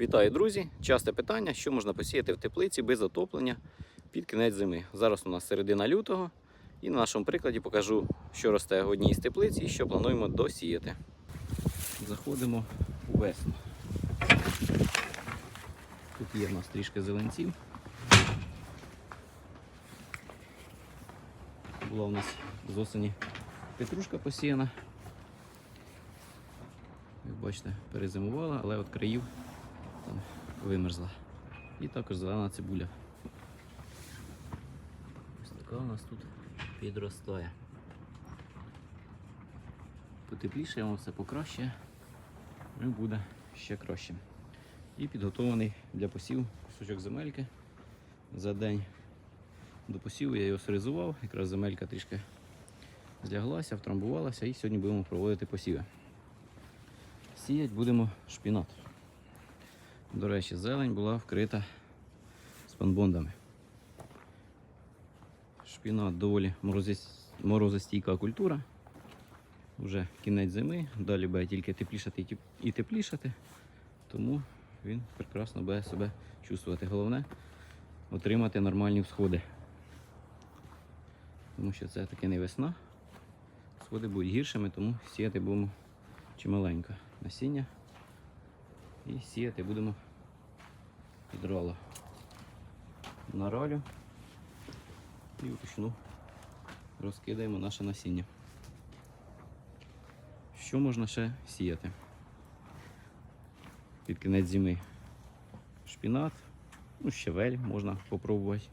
Вітаю, друзі! Часте питання, що можна посіяти в теплиці без отоплення під кінець зими. Зараз у нас середина лютого, і на нашому прикладі покажу, що росте в одній із теплиць і що плануємо досіяти. Заходимо у весну. Тут є в нас трішки зеленців. Була у нас з осені петрушка посіяна. Як бачите, перезимувала, але от країв там вимерзла. І також зелена цибуля. Ось така у нас тут підростає. Потепліше, воно все покраще, і буде ще краще. І підготований для посіву кусочок земельки. За день до посіву я його срезував, якраз земелька трішки зляглася, втрамбувалася і сьогодні будемо проводити посіви. Сіять будемо шпінат. До речі, зелень була вкрита спанбондами. Шпінат доволі морозостійка культура. Вже кінець зими, далі буде тільки теплішати і теплішати, тому він прекрасно буде себе чувствувати. Головне отримати нормальні всходи. Тому що це таки не весна. Сходи будуть гіршими, тому сіяти будемо чималенько насіння. І сіяти будемо підроло. На ролю і вручну розкидаємо наше насіння. Що можна ще сіяти? Під кінець зими. Шпінат, ну, щавель можна попробувати.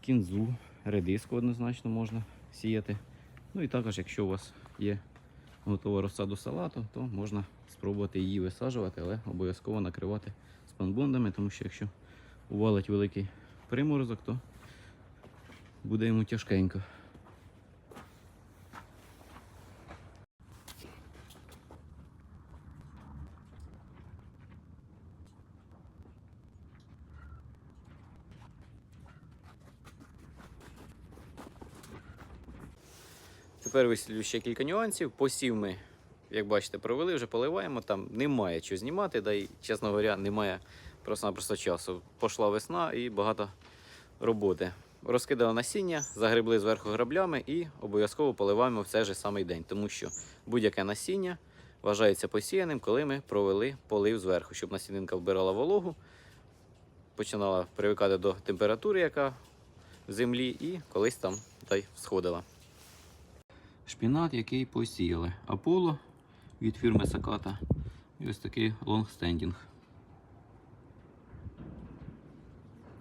Кінзу, редиску однозначно можна сіяти. Ну і також, якщо у вас є готова розсаду салату, то можна спробувати її висаджувати, але обов'язково накривати спанбондами, тому що якщо увалить великий приморозок, то буде йому тяжкенько. Тепер висвітлю ще кілька нюансів. Посів ми, як бачите, провели, вже поливаємо. Там немає що знімати, да й, чесно говоря, немає просто-напросто часу. Пішла весна і багато роботи. Розкидали насіння, загребли зверху граблями і обов'язково поливаємо в цей же самий день, тому що будь-яке насіння вважається посіяним, коли ми провели полив зверху, щоб насінинка вбирала вологу, починала привикати до температури, яка в землі, і колись там та й сходила. Шпінат, який посіяли. Аполло від фірми Саката. І ось такий лонгстендінг.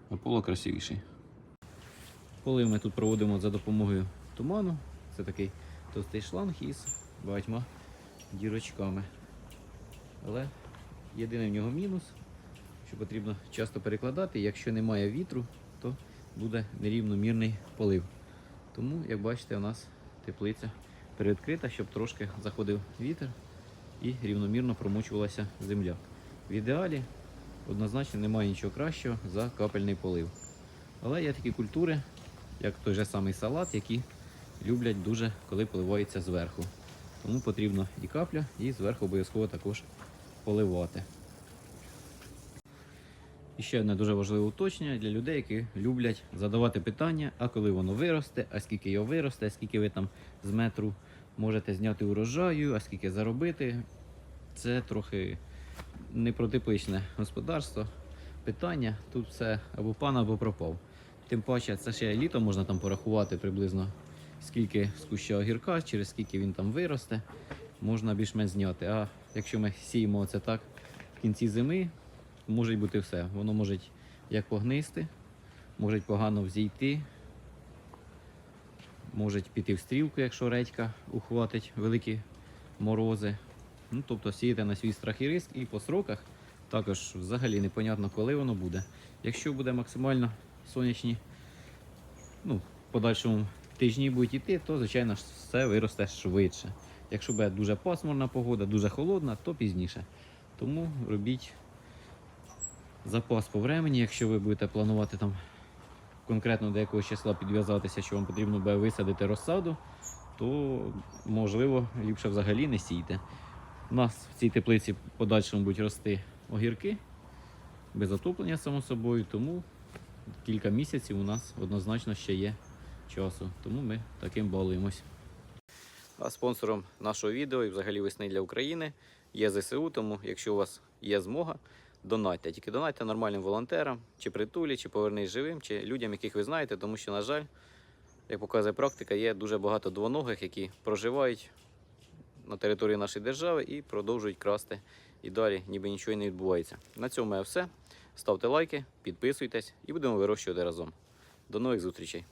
Аполло красивіший. Полив ми тут проводимо за допомогою туману. Це такий товстий шланг із багатьма дірочками. Але єдиний в нього мінус, що потрібно часто перекладати. Якщо немає вітру, то буде нерівномірний полив. Тому, як бачите, у нас теплиця передкрита, щоб трошки заходив вітер і рівномірно промочувалася земля. В ідеалі однозначно немає нічого кращого за капельний полив. Але є такі культури, як той же самий салат, які люблять дуже, коли поливається зверху. Тому потрібно і капля, і зверху обов'язково також поливати. І ще одне дуже важливе уточнення для людей, які люблять задавати питання, а коли воно виросте, а скільки його виросте, а скільки ви там з метру можете зняти урожаю, а скільки заробити. Це трохи непротипичне господарство. Питання тут все або пан, або пропав. Тим паче, це ще літо можна там порахувати приблизно скільки з куща огірка, через скільки він там виросте, можна більш-менш зняти. А якщо ми сіємо це так в кінці зими, може бути все. Воно може як погнисти, може погано взійти, може піти в стрілку, якщо редька ухватить великі морози. Ну, тобто сіяти на свій страх і риск і по сроках також взагалі непонятно, коли воно буде. Якщо буде максимально сонячні, ну, в подальшому тижні будуть йти, то звичайно все виросте швидше. Якщо буде дуже пасмурна погода, дуже холодна, то пізніше. Тому робіть запас по времені, якщо ви будете планувати там конкретно до якогось числа підв'язатися, що вам потрібно буде висадити розсаду, то можливо ліпше взагалі не сійте. У нас в цій теплиці подальшому будуть рости огірки, без отоплення, само собою, тому кілька місяців у нас однозначно ще є часу. Тому ми таким балуємось. А спонсором нашого відео і взагалі весни для України є ЗСУ, тому якщо у вас є змога, донатьте. Тільки донатьте нормальним волонтерам, чи притулі, чи повернись живим, чи людям, яких ви знаєте, тому що, на жаль, як показує практика, є дуже багато двоногих, які проживають на території нашої держави і продовжують красти. І далі ніби нічого не відбувається. На цьому все. Ставте лайки, підписуйтесь і будемо вирощувати разом. До нових зустрічей!